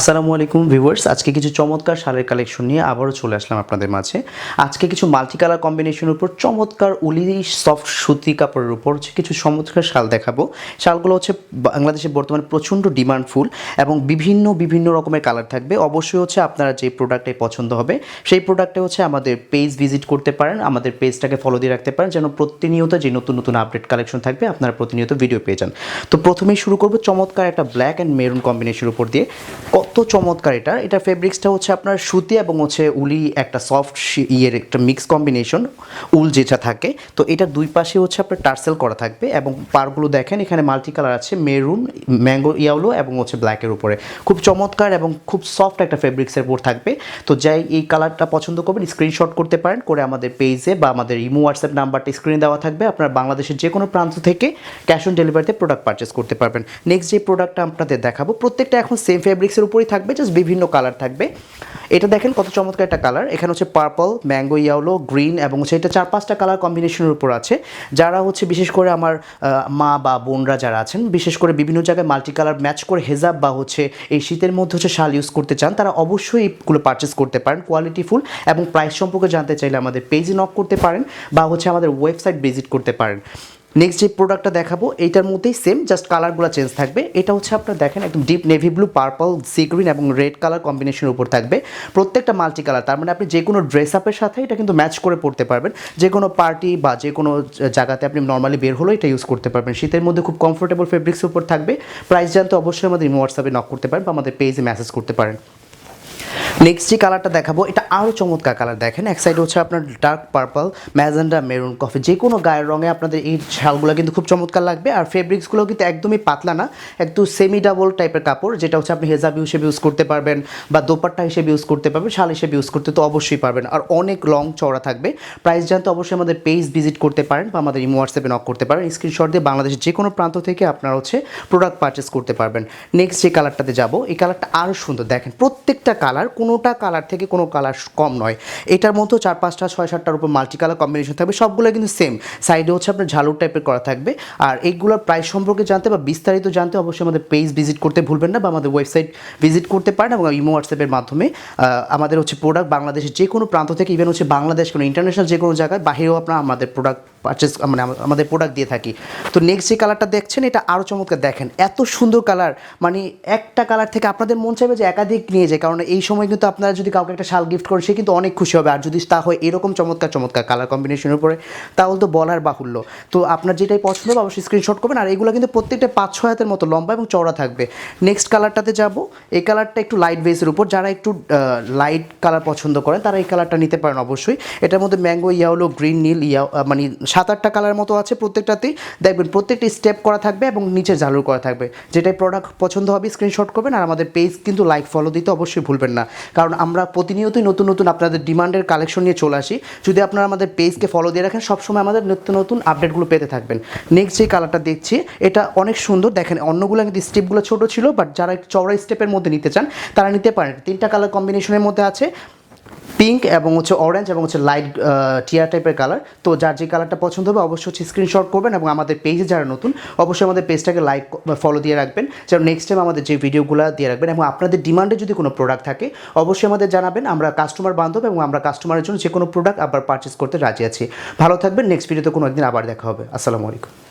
আসসালামু আলাইকুম ভিউয়ার্স, আজকে কিছু চমৎকার শালের কালেকশন নিয়ে আবারও চলে আসলাম আপনাদের মাঝে। আজকে কিছু মাল্টি কালার কম্বিনেশনের উপর চমৎকার উলি সফট সুতি কাপড়ের উপর হচ্ছে কিছু চমৎকার শাল দেখাবো। শালগুলো হচ্ছে বাংলাদেশে বর্তমানে প্রচণ্ড ডিমান্ড ফুল এবং বিভিন্ন বিভিন্ন রকমের কালার থাকবে। অবশ্যই হচ্ছে আপনারা যে প্রোডাক্টে পছন্দ হবে, সেই প্রোডাক্টে হচ্ছে আমাদের পেজ ভিজিট করতে পারেন, আমাদের পেজটাকে ফলো দিয়ে রাখতে পারেন, যেন প্রতিনিয়ত যে নতুন নতুন আপডেট কালেকশন থাকবে, আপনারা প্রতিনিয়ত ভিডিও পেয়ে যান। তো প্রথমেই শুরু করব চমৎকার একটা ব্ল্যাক অ্যান্ড মেরুন কম্বিনেশনের উপর দিয়ে। চমৎকার এটা। এটা ফেব্রিক্সটা হচ্ছে আপনার সুতি এবং হচ্ছে উলি একটা সফট ইয়ের একটা মিক্স কম্বিনেশন উল যেটা থাকে। তো এটার দুই পাশে হচ্ছে আপনার টার্সেল করা থাকবে এবং পারগুলো দেখেন, এখানে মাল্টি কালার আছে মেরুন ম্যাঙ্গো ইয়ালো এবং হচ্ছে ব্ল্যাকের উপরে। খুব চমৎকার এবং খুব সফট একটা ফেব্রিক্সের উপর থাকবে। তো যাই এই কালারটা পছন্দ করবেন স্ক্রিনশট করতে পারেন, করে আমাদের পেজে বা আমাদের ইমো হোয়াটসঅ্যাপ নাম্বারটা স্ক্রিনে দেওয়া থাকবে। আপনারা বাংলাদেশের যে কোনো প্রান্ত থেকে ক্যাশ অন ডেলিভারিতে প্রোডাক্ট পারচেস করতে পারবেন। নেক্সট যে প্রোডাক্টটা আপনাদের দেখাবো, প্রত্যেকটা এখন সেম ফেব্রিক্সের উপরেই থাকবে জাস্ট বিভিন্ন কালার থাকবে। এটা দেখেন কত চমৎকার একটা কালার এখানে হচ্ছে পার্পল ম্যাঙ্গো ইয়ালো গ্রিন এবং হচ্ছে এটা চার পাঁচটা কালার কম্বিনেশনের উপর আছে। যারা হচ্ছে বিশেষ করে আমার মা বা বোনরা যারা আছেন, বিশেষ করে বিভিন্ন জায়গায় মাল্টি কালার ম্যাচ করে হেজাব বা হচ্ছে এই শীতের মধ্যে হচ্ছে শাল ইউজ করতে চান, তারা অবশ্যই এইগুলো পারচেস করতে পারেন কোয়ালিটি ফুল এবং প্রাইস সম্পর্কে জানতে চাইলে আমাদের পেজে নক করতে পারেন বা হচ্ছে আমাদের ওয়েবসাইট ভিজিট করতে পারেন। নেক্সট যে প্রোডাক্টটা দেখাবো, এইটার মধ্যেই সেম জাস্ট কালারগুলো চেঞ্জ থাকবে। এটা হচ্ছে আপনারা দেখেন, একদম deep navy blue purple sea green এবং রেড কালার কম্বিনেশনের উপর থাকবে। প্রত্যেকটা মাল্টি কালার তার মানে আপনি যে কোনো ড্রেস আপের সাথে এটা কিন্তু ম্যাচ করে পড়তে পারবেন। যে কোনো পার্টি বা যে কোনো জায়গাতে আপনি নর্মালি বের হলেও এটা ইউজ করতে পারবেন। শীতের মধ্যে খুব কমফোর্টেবল ফেব্রিক্সের উপর থাকবে। প্রাইস জানতে অবশ্যই আমাদের হোয়াটসঅ্যাপে নক করতে পারেন বা আমাদের পেজে মেসেজ করতে পারেন। নেক্সট যে কালারটা দেখাবো, এটা আরও চমৎকার কালার দেখেন। এক সাইডে হচ্ছে আপনার dark purple magenta maroon coffee যে কোনো গায়ের রঙে আপনাদের এই শালগুলো কিন্তু খুব চমৎকার লাগবে। আর ফেব্রিক্সগুলো কিন্তু একদমই পাতলা না, একটু সেমি ডাবল টাইপের কাপড়, যেটা হচ্ছে আপনি হেজাব হিসেবে ইউজ করতে পারবেন বা দোপাট্টা হিসেবে ইউজ করতে পারবেন, শাল হিসেবে ইউজ করতে তো অবশ্যই পারবেন। আর অনেক লং চওড়া থাকবে। প্রাইস জানতে অবশ্যই আমাদের পেজ ভিজিট করতে পারেন বা আমাদের ইমো হোয়াটসঅ্যাপে নক করতে পারেন। স্ক্রিনশট দিয়ে বাংলাদেশের যে কোনো প্রান্ত থেকে আপনারা হচ্ছে প্রোডাক্ট পারচেস করতে পারবেন। নেক্সট যে কালারটাতে যাব, এই কালারটা আরও সুন্দর। দেখেন, প্রত্যেকটা কালার কোনোটা কালার থেকে কোনো কালার কম নয়। এটার মধ্যে চার পাঁচটা, ছয় সাতটার উপর মাল্টি কালার কম্বিনেশন থাকবে। সবগুলো কিন্তু সেম সাইডে হচ্ছে আপনার ঝালুর টাইপের করা থাকবে। আর এইগুলোর প্রাইস সম্পর্কে জানতে বা বিস্তারিত জানতে অবশ্যই আমাদের পেজ ভিজিট করতে ভুলবেন না বা আমাদের ওয়েবসাইট ভিজিট করতে পারেন এবং ইমো হোয়াটসঅ্যাপের মাধ্যমে আমাদের হচ্ছে প্রোডাক্ট বাংলাদেশের যে কোনো প্রান্ত থেকে ইভেন হচ্ছে বাংলাদেশ কোনো ইন্টারন্যাশনাল যে কোনো জায়গায় বাহিরেও আপনারা আমাদের প্রোডাক্ট পারচেস মানে আমাদের প্রোডাক্ট দিয়ে থাকি। তো নেক্সট যে কালারটা দেখছেন, এটা আরও চমৎকার দেখেন। এত সুন্দর কালার মানে একটা কালার থেকে আপনাদের মন চাইবে যে একাধিক নিয়ে যায়, কারণ এই সময় কিন্তু আপনারা যদি কাউকে একটা শাল গিফট করেন, সে কিন্তু অনেক খুশি হবে। আর যদি তা হয় এরকম চমৎকার চমৎকার কালার কম্বিনেশনের উপরে, তাহলে তো বলার বাহুল্য। তো আপনার যেটাই পছন্দ হবে, অবশ্যই স্ক্রিনশট করবেন। আর এগুলো কিন্তু প্রত্যেকটা পাঁচ ছয় হাতের মতো লম্বা এবং চওড়া থাকবে। নেক্সট কালারটাতে যাব। এই কালারটা একটু লাইট বেসের উপর। যারা একটু লাইট কালার পছন্দ করেন, তারা এই কালারটা নিতে পারেন অবশ্যই। এটার মধ্যে ম্যাঙ্গো ইয়ালো গ্রিন নীল ইয়া মানে সাত আটটা কালার মতো আছে প্রত্যেকটাতেই। দেখবেন প্রত্যেকটি স্টেপ করা থাকবে এবং নিচে ঝালুর করা থাকবে। যেটাই প্রোডাক্ট পছন্দ হবে স্ক্রিনশট করবেন। আর আমাদের পেজ কিন্তু লাইক ফলো দিতে অবশ্যই ভুলবেন না। কারণ আমরা প্রতিনিয়তই নতুন নতুন আপনাদের ডিমান্ডের কালেকশন নিয়ে চলে আসি। যদি আপনারা আমাদের পেজকে ফলো দিয়ে রাখেন, সবসময় আমাদের নিত্য নতুন আপডেটগুলো পেতে থাকবেন। নেক্সট যে কালারটা দেখছি, এটা অনেক সুন্দর। দেখেন, অন্যগুলো কিন্তু স্টেপগুলো ছোটো ছিল বাট যারা চওড়া স্টেপের মধ্যে নিতে চান, তারা নিতে পারেন। তিনটা কালার কম্বিনেশনের মধ্যে আছে। পিঙ্ক এবং হচ্ছে অরেঞ্জ এবং হচ্ছে লাইট টিয়ার টাইপের কালার তো যার যে কালারটা পছন্দ হবে, অবশ্যই হচ্ছে স্ক্রিনশট করবেন এবং আমাদের পেজে যারা নতুন, অবশ্যই আমাদের পেজটাকে লাইক ফলো দিয়ে রাখবেন। যেন নেক্সট টাইম আমাদের যে ভিডিওগুলো দিয়ে রাখবেন এবং আপনাদের ডিমান্ডে যদি কোনো প্রোডাক্ট থাকে, অবশ্যই আমাদের জানাবেন। আমরা কাস্টমার বান্ধব এবং আমরা কাস্টমারের জন্য যে কোনো প্রোডাক্ট আবার পারচেস করতে রাজি আছি। ভালো থাকবেন। নেক্সট ভিডিওতে কোনো একদিন আবার দেখা হবে। আসসালামু আলাইকুম।